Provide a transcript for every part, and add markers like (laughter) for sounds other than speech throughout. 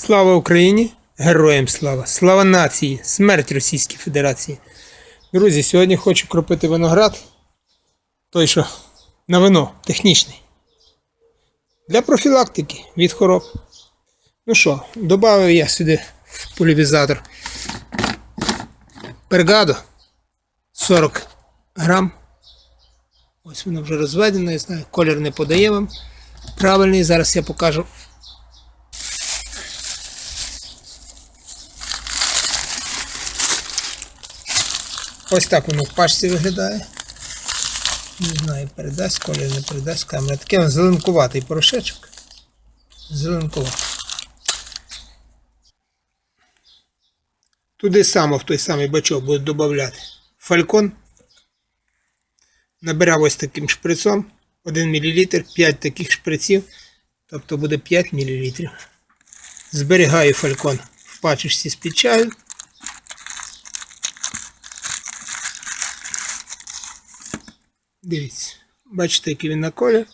Слава Україні! Героям слава! Слава нації! Смерть Російській Федерації! Друзі, сьогодні хочу кропити виноград. Той, що на вино, технічний. Для профілактики від хвороб. Ну що, додав я сюди в пульвізатор пергадо 40 грам. Ось воно вже розведено, я знаю, колір не подає вам. Правильний, зараз я покажу Ось так воно в пачці виглядає. Не знаю, передасть колір, не передасть камера. Такий він зеленкуватий порошечок. Зеленкуватий. Туди само в той самий бачок буду додати фалькон. Набирав ось таким шприцом 1 мл, 5 таких шприців, тобто буде 5 мл. Зберігаю фалькон в пачечці з-під чаю. Дивіться, бачите, який він на колір.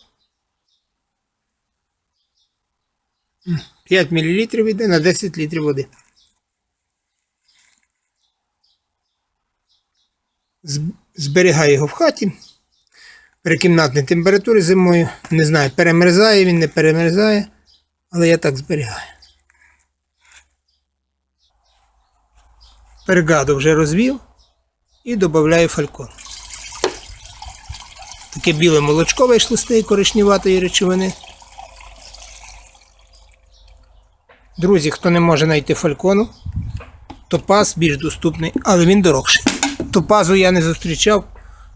5 мл йде на 10 літрів води. Зберігаю його в хаті при кімнатній температурі зимою. Не знаю, перемерзає він, не перемерзає, але я так зберігаю. Пергаду вже розвів і додаю фалькон. Таке біле молочко вийшло з тієї коричневатої речовини. Друзі, хто не може знайти фалькону, топаз більш доступний, але він дорогший. Топазу я не зустрічав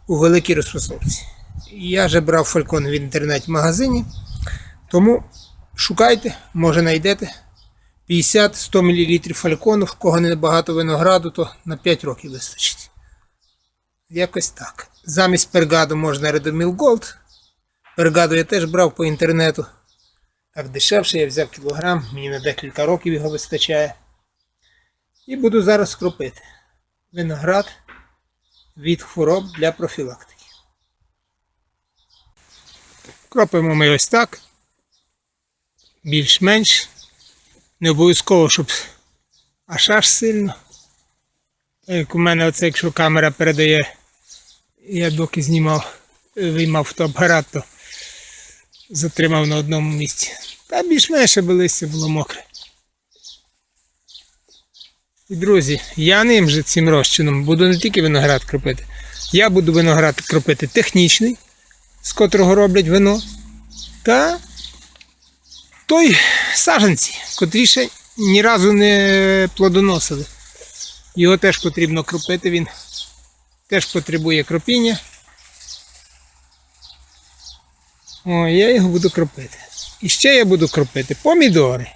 у великій розфасовці. Я вже брав фалькон в інтернет-магазині, тому шукайте, може знайдете 50-100 мл фалькону, в кого не багато винограду, то на 5 років вистачить. Якось так. Замість пергаду можна Redomil Gold. Пергаду я теж брав по інтернету. Так дешевше, я взяв кілограм, мені на декілька років його вистачає. І буду зараз кропити виноград від хвороб для профілактики. Кропимо ми ось так. Більш-менш. Не обов'язково, щоб аж аж сильно. Так Як у мене оце, якщо камера передає, я доки знімав, е, виймав фотоапарат, то затримав на одному місці. Та більш-менш аби листя було мокре. І, друзі, я ним же цим розчином буду не тільки виноград кропити. Я буду виноград кропити технічний, з котрого роблять вино, та той саженці, котрі ще ні разу не плодоносили. Його теж потрібно кропити, він теж потребує кропіння. О, я його буду кропити. І ще я буду кропити помідори,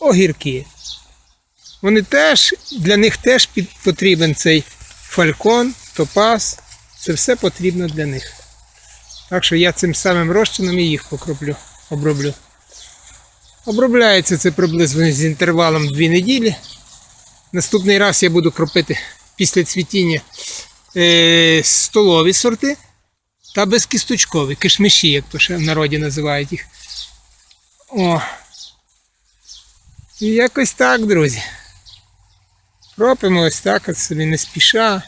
огірки. Вони теж, для них теж потрібен цей фалькон, топаз. Це все потрібно для них. Так що я цим самим розчином і їх покроплю, оброблю. Обробляється це приблизно з інтервалом 2 неділі. Наступний раз я буду кропити після цвітіння е, столові сорти та безкісточкові, кишмиші, як то ще в народі називають їх. О. І якось так, друзі. Кропимо ось так, от собі не спіша.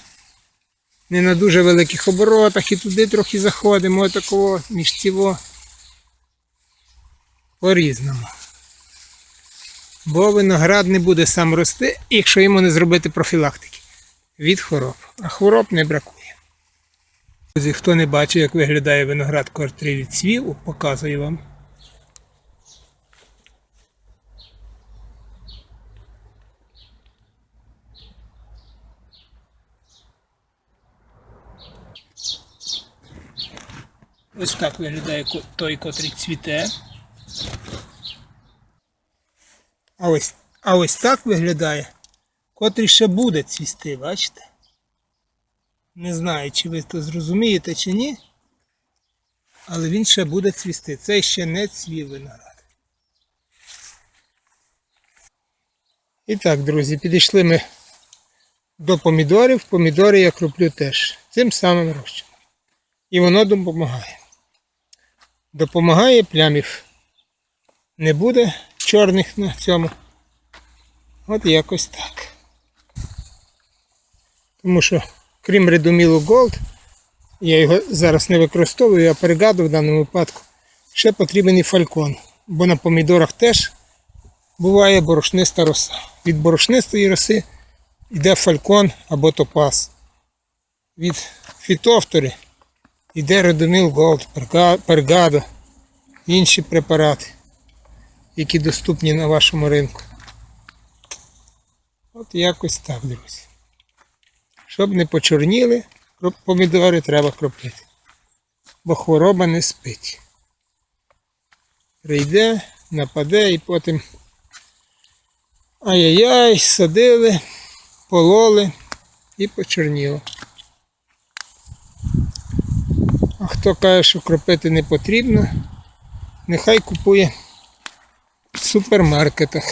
Не на дуже великих оборотах і туди трохи заходимо, отакого, між. По-різному. Бо виноград не буде сам рости, якщо йому не зробити профілактики від хвороб. А хвороб не бракує. Друзі, хто не бачив, як виглядає виноград, котрий відцвів, показую вам. Ось так виглядає той, котрий цвіте. А ось, а ось так виглядає, котрий ще буде цвісти, бачите? Не знаю, чи ви це зрозумієте, чи ні. Але він ще буде цвісти. Це ще не цвів виноград. І так, друзі, підійшли ми до помідорів. Помідори я кроплю теж цим самим розчином. І воно допомагає. Допомагає плямів. Не буде чорних на цьому От якось так. Тому що, крім редомілу Gold, я його зараз не використовую, а перегаду в даному випадку. Ще потрібен і фалькон. Бо на помідорах теж буває борошниста роса. Від борошнистої роси йде фалькон або топаз. Від фітофтори йде редоміл Перга- пергадо, інші препарати, які доступні на вашому ринку. От якось так, друзі. Щоб не почорніли, помідори треба кропити. Бо хвороба не спить. Прийде, нападе і потім ай-яй-яй, садили, пололи і почорніло. А хто каже, що кропити не потрібно, нехай купує в супермаркетах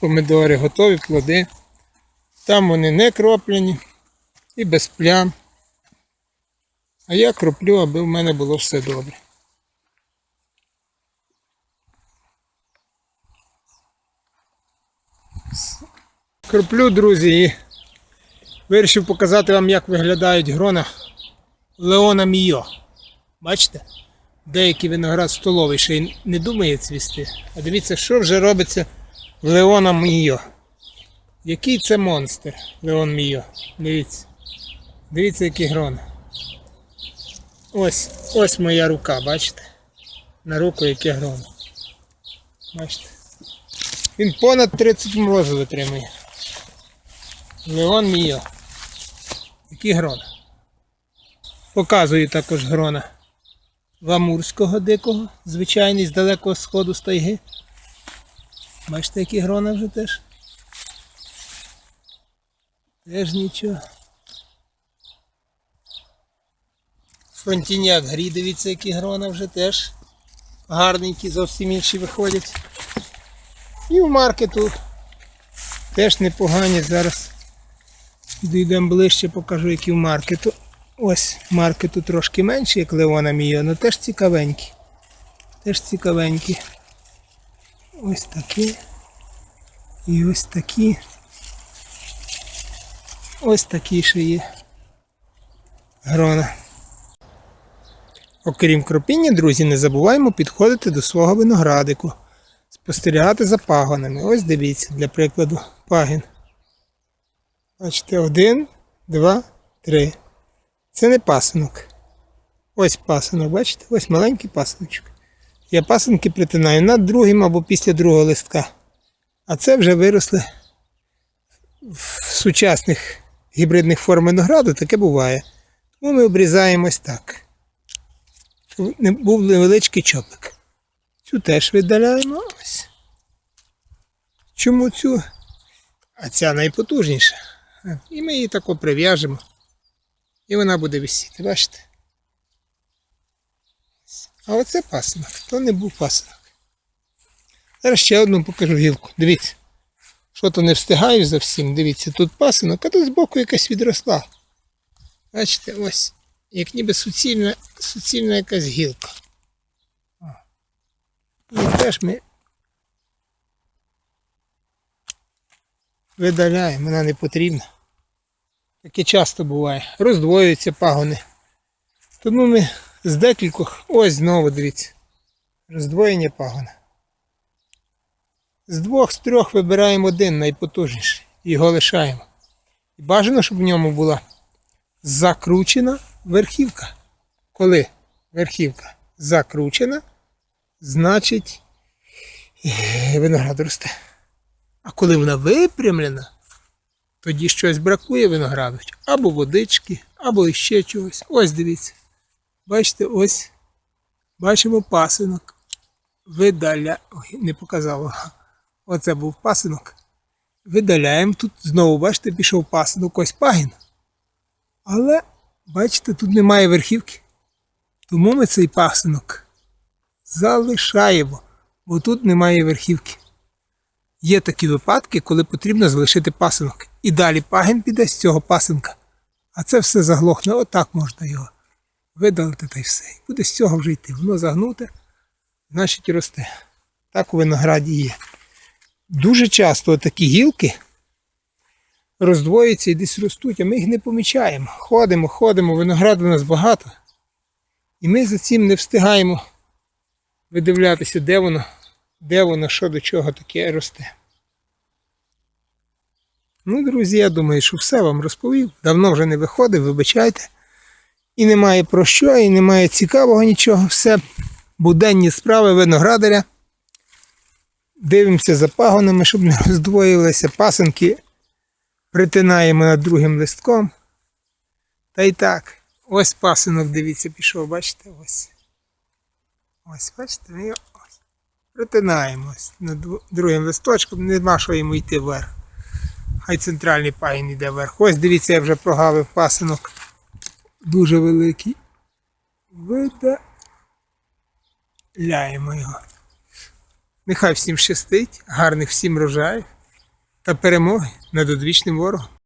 помідори, готові плоди. Там вони не кроплені і без плям. А я кроплю, аби в мене було все добре. Кроплю, друзі, і вирішив показати вам, як виглядають грона Леона Мійо. Бачите? Деякий виноград столовий ще й не думає цвісти. А дивіться, що вже робиться Леона Мійо. Який це монстр, Леон Мійо. Дивіться. Дивіться, які грони. Ось, ось моя рука, бачите? На руку яке гроно. Бачите? Він понад 30 морозу витримує. Леон Мійо. Які грона. Показую також грона Ламурського дикого, звичайний з далекого сходу з тайги. Бачите, які грона вже теж. Теж нічого. Фронтіняк грі, дивіться, які грона вже теж гарненькі, зовсім інші виходять. І в маркету теж непогані. Зараз дійдемо ближче, покажу, які в маркету. Ось маркету трошки менше, як Леона Міо, але теж цікавенькі. Теж цікавенькі. Ось такі. І ось такі. Ось такі ще є. Грона. Окрім кропіння, друзі, не забуваємо підходити до свого виноградику, спостерігати за пагонами. Ось дивіться, для прикладу, пагін. Бачите, один, два, три. Це не пасинок. Ось пасинок, бачите? Ось маленький пасиночок. Я пасинки притинаю над другим або після другого листка. А це вже виросли в сучасних гібридних форм винограду, таке буває. Тому ми обрізаємо ось так. Був невеличкий чопик. Цю теж видаляємо. Ось. Чому цю? А ця найпотужніша. І ми її тако прив'яжемо. І вона буде висіти, бачите? А оце пасинок. То не був пасинок. Зараз ще одну покажу гілку. Дивіться. Що то не встигаю за всім. Дивіться, тут пасинок, а тут збоку якась відросла. Бачите, ось. Як ніби суцільна, суцільна якась гілка. І теж ми видаляємо, вона не потрібна. Таке часто буває. Роздвоюються пагони. Тому ми з декількох, ось знову дивіться. Роздвоєння пагона. З двох, з трьох вибираємо один найпотужніший. Його лишаємо. І бажано, щоб в ньому була закручена верхівка. Коли верхівка закручена, значить е, виноград росте. А коли вона випрямлена, тоді щось бракує винограду. Або водички, або іще чогось. Ось дивіться. Бачите, ось бачимо пасинок. Видаля. Ой, не показало. (laughs) Оце був пасинок. Видаляємо тут, знову, бачите, пішов пасинок, ось пагін. Але, бачите, тут немає верхівки. Тому ми цей пасинок залишаємо, бо тут немає верхівки. Є такі випадки, коли потрібно залишити пасинок. І далі пагін піде з цього пасинка. А це все заглохне. Отак можна його видалити та й все. І буде з цього вже йти. Воно загнуте, значить росте. Так у винограді є. дуже часто такі гілки роздвоюються і десь ростуть, а ми їх не помічаємо. Ходимо, ходимо, винограду у нас багато. І ми за цим не встигаємо видивлятися, де воно, де воно, що до чого таке росте. Ну, друзі, я думаю, що все вам розповів. Давно вже не виходив, вибачайте. І немає про що, і немає цікавого нічого. Все буденні справи виноградаря. Дивимося за пагонами, щоб не роздвоїлися. Пасенки притинаємо над другим листком. Та й так. Ось пасинок, дивіться, пішов, бачите, ось. Ось, бачите, ми його ось. Над другим листочком, нема що йому йти вверх. Хай центральний пагін йде вверх. Ось дивіться, я вже прогавив пасинок. Дуже великий. Видаляємо його. Нехай всім щастить, гарних всім рожаїв та перемоги над одвічним ворогом.